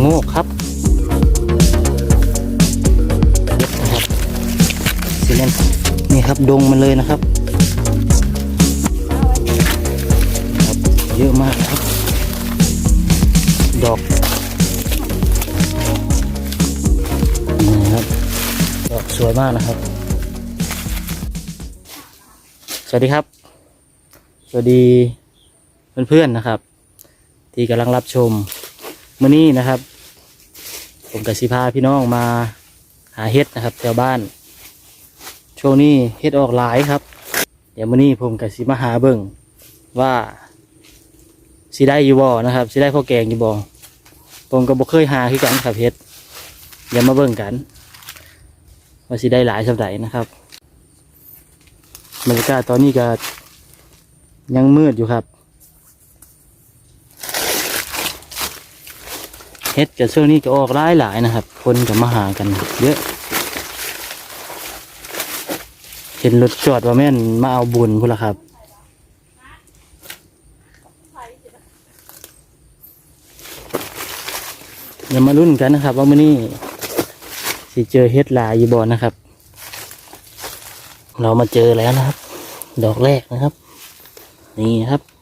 โงกครับนะครับซีเมนต์นี่ครับดงมันเลยนะครับครับ เยอะมากครับ ดอกนี่ครับดอกสวยมากนะครับ สวัสดีครับ สวัสดีเพื่อนๆนะครับ ที่กำลังรับชม มื้อนี้นะครับ ผมกับสิพาพี่น้องมาหาเห็ดนะครับแถวบ้าน ช่วงนี้เห็ดออกหลายครับ เดี๋ยวมื้อนี้ผมกับสิมาหาเบิ่งว่าสิได้อยู่บ่นะครับสิได้ข้าวแกงอยู่บ่ผมก็บ่เคยหาคือกันครับเห็ดเดี๋ยวมาเบิ่งกัน ว่าสิได้หลายสักไหนนะครับบรรยากาศตอนนี้ก็ยังมืดอยู่ครับ เฮ็ดกับช่วงนี้ก็ออกหลายหลายๆนะครับ คนก็มาหากันเยอะ เห็นรถจอดว่าแม่นมาเอาบุญพุ่นละครับเดี๋ยวมาลุ้นกันนะครับ ว่ามื้อนี้สิเจอเฮ็ดลายยู่บ่นะครับ เรามาเจอแล้วนะครับ ดอกแรกนะครับ นี่ครับ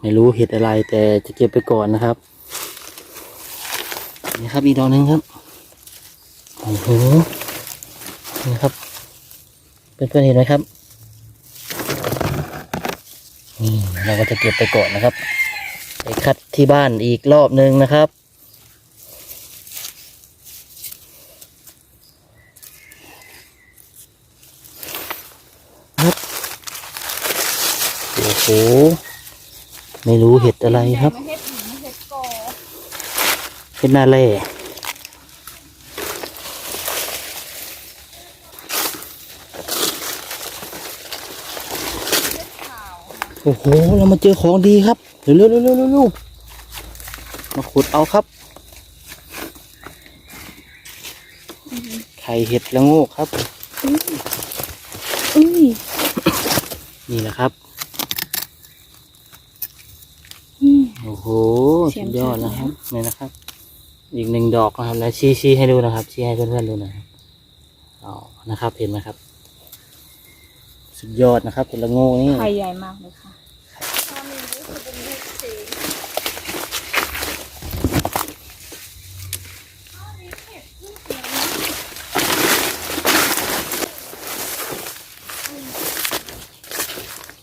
ไม่รู้เห็ดอะไรแต่จะเก็บไปก่อนนะครับ นี่ครับอีกดอกหนึ่งครับโอ้โหนี่ครับเพื่อนๆเห็นไหมครับนี่เราก็จะเก็บไปก่อนนะครับ ไปคัดที่บ้านอีกรอบหนึ่งนะครับครับโอ้โห ไม่รู้เห็ดอะไรครับ เห็ดหญิงเห็ดกอเห็ดนาเล่โอ้โห เรามาเจอของดีครับ เร็วเร็วเร็วเร็วเร็วมาขุดเอาครับ ไข่เห็ดละโงกครับอุ้ยนี่แหละครับ อืม โอ้โหเสีสุยงดยอดชัดนะครับนี่นะครับ อีกหนึ่งดอกนะครับแล้วชี้ชี้ให้ดูนะครับ ชี้ให้เพื่อนๆดูหนะครับอ๋อนะครับ เห็นไหมครับ สุดยอดนะครับเป็นละโง่นี่ไข่ใหญ่มากเลยค่ะ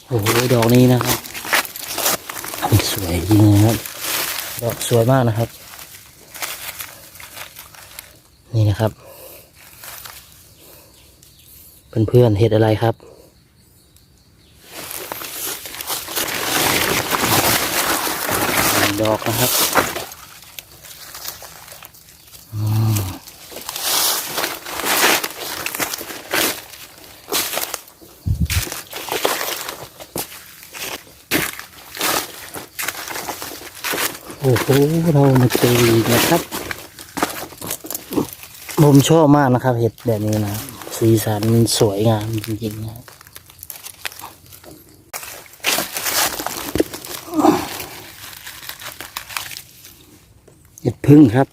โอ้โหดอกนี้นะครับ สวยจริงนะครับดอกสวยมากนะครับ นี่นะครับ เพื่อนๆเห็ดอะไรครับดอกนะครับ โอ้เรามาเจออีกนะครับผมชอบมากนะครับ เห็ดแบบนี้นะ สีสันสวยงามจริงๆนะเห็ดพึ่งครับ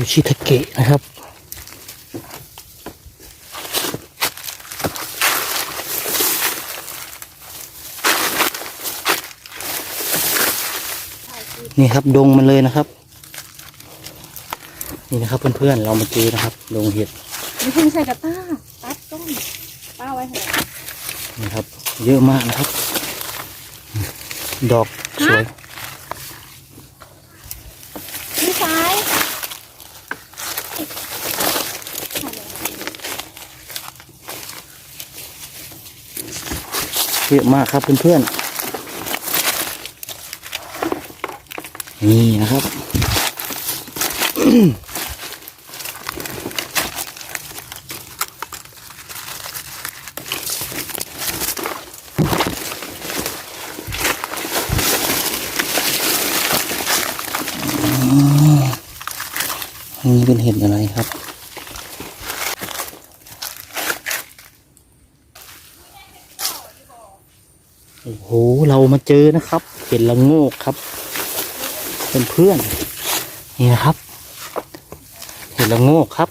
ยู่ชิทาเกะนะครับ นี่ครับดงมันเลยนะครับ นี่นะครับเพื่อนๆเรามาเจอนะครับดงเห็ดไม่ใช่ใส่กระต้าตัดต้นป้าไว้เถอะนี่ครับ เยอะมากนะครับ ดอกสวย เยอะมากครับเพื่อนๆนี่นะครับนี่เป็นเห็ดอะไรครับ อ้โหเรามาเจอนะครับ เห็ดละโงกครับเป็นเพื่อนๆนี่นะครับ เห็ดละโงกครับ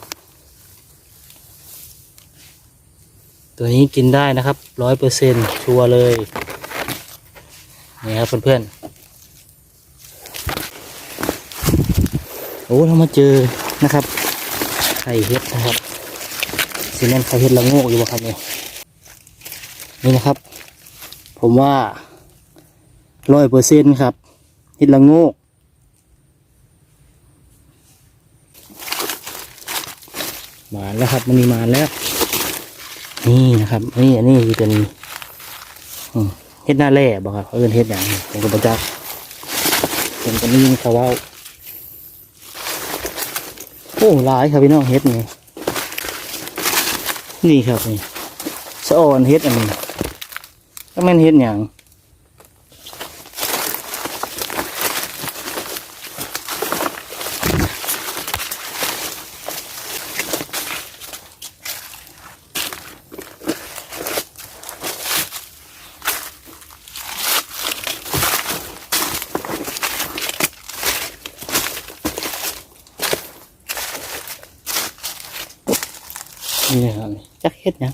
ตัวนี้กินได้นะครับร้อยเปอร์เซ็นชัวร์เลยนี่ครับเพื่อนๆโอ้เรามาเจอนะครับไข่เห็ดนะครับซีเมนต์ไข่เห็ดละโงกอยู่บ่ครับเนี่ยนี่นะครับ ผมว่าร้อยเปอร์เซ็นครับเห็ดละโงกมาแล้วครับมันนี่มาแล้ว นี่นะครับ นี่อันนี้เป็นเฮ็ดหน้าแร่บอกครับเขาเป็นเฮ็ดอย่างนี้ผมก็ประจักษ์เป็นกันนี่เขาว่าโอ้หลายครับพี่น้องเฮ็ดนี่นี่ครับนี่สะออนเฮ็ดอันนี้ ก็แม่นเฮ็ดอย่างนี่นะครับจักเฮ็ดหยัง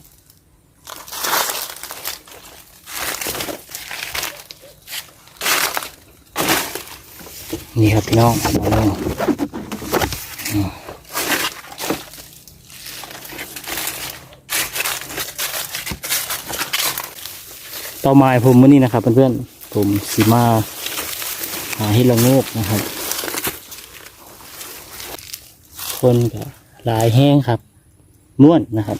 นี่ครับพี่น้องมาลงต่อมาผมมื่อนี้นะครับเพื่อนๆผมสีมาหาเห็ดละงกนะครับ คนก็หลายแห้งครับม่วนนะครับ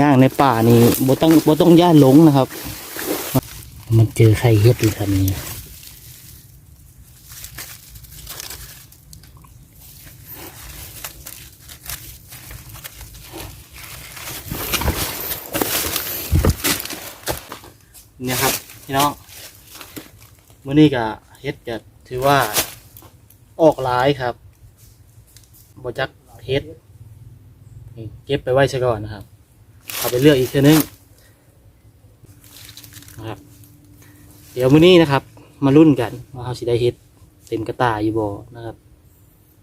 ย่างในป่านี่บ่ต้องบ่ต้องย่าหลงนะครับ มันเจอไข่เฮ็ดอีกครับนี่ เนี่ยครับพี่น้องมื่อนี้ก็เฮ็ดจะถือว่าออกหลายครับบจักเฮ็ดเก็บไปไว้ซะก่อนนะครับ เอาไปเลือกอีกทื่นึงนะครับ เดี๋ยวมื้อนี้นะครับ มารุ่นกันว่าเขาสิได้เฮ็ดเต็มกระตาอยู่บ่นะครับ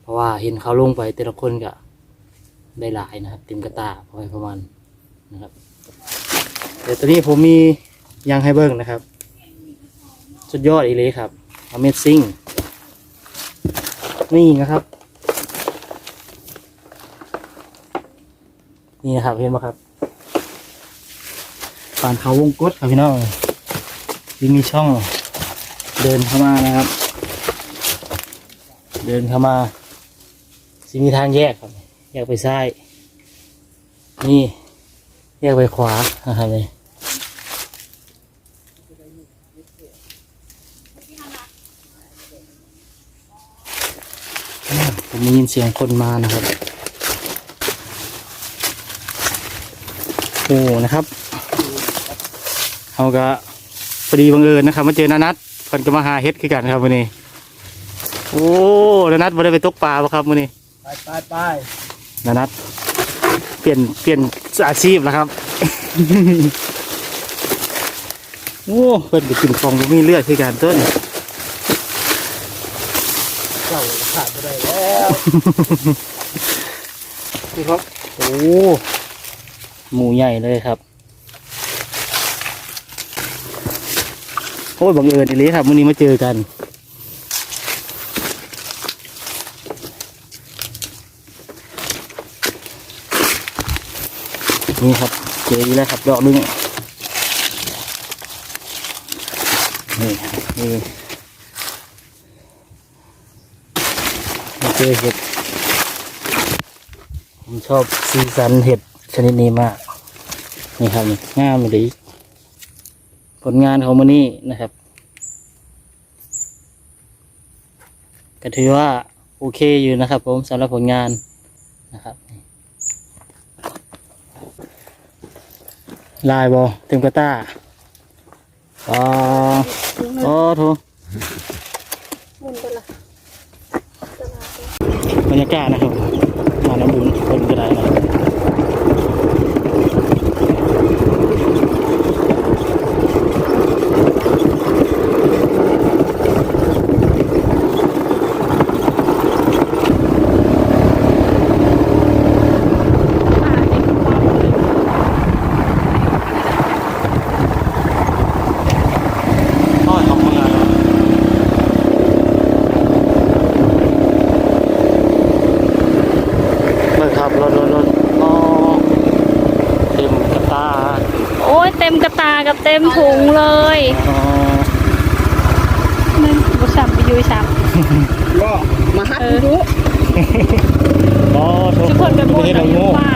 เพราะว่าเห็นเขาลงไปแต่ละคนก็ได้หลายนะครับ เต็มกระตาพอประมาณนะครับ เดี๋ยวตอนนี้ผมมี ยางให้เบิ้งนะครับ สุดยอดอีเลยครับ Amazing นี่นะครับ นี่นะครับเห็นไหมครับผ่านเขาวงกตครับพี่น้องที่มีช่องเดินเข้ามานะครับ เดินเข้ามาสิมีทางแยกครับ แยกไปซ้าย นี่ แยกไปขวานะครับเลยอ่าผม ได้ยินเสียงคนมานะครับ โอ้นะครับเขาก็พอดีบังเอิญนะครับ มาเจอนานัทเพิ่นก็มาหาเฮ็ดคือกันครับวันนี้ โอ้นานัทมาได้ไปตกปลาปะครับวันนี้ไปไปไปนานัทเปลี่ยนเปลี่ยนอาชีพแล้วครับโอ้เพิ่นไปกินของบ่มีเลือดคือกันต้น เจ้าขาดไปได้แล้วนี่ครับโอ้หมูใหญ่เลยครับโอ้ยบังเอิญอีหลีครับวันนี้มาเจอกันนี่ครับเจออีแล้วครับดอกนึงนี่นี่มาเจอเห็ด ผมชอบสีสันเห็ดชนิดนี้มาก นี่ครับนี่งามเลยผลงานของมันนี่นะครับ ก็ถือว่าโอเคอยู่นะครับ ผมสำหรับผลงานนะครับ ลายบอเต็มกระต้าอ๋อโอ้โถมุนไปละตลาดไป รยากาศนะครับมาน้ำบุญคนก็ได้นะพ่อทำงานแล้วเลยครับรถรถรถอ๋อเต็มกระตา โอ้ยเต็มกระ ตากับเต็มถุงเลยอ๋อนั่นบุษัมไปยุยซ้ก็มาฮัดำเออดูอ๋อโทษทุกคนไปปพูดระเทศเราเราอยู่โง่ ป่า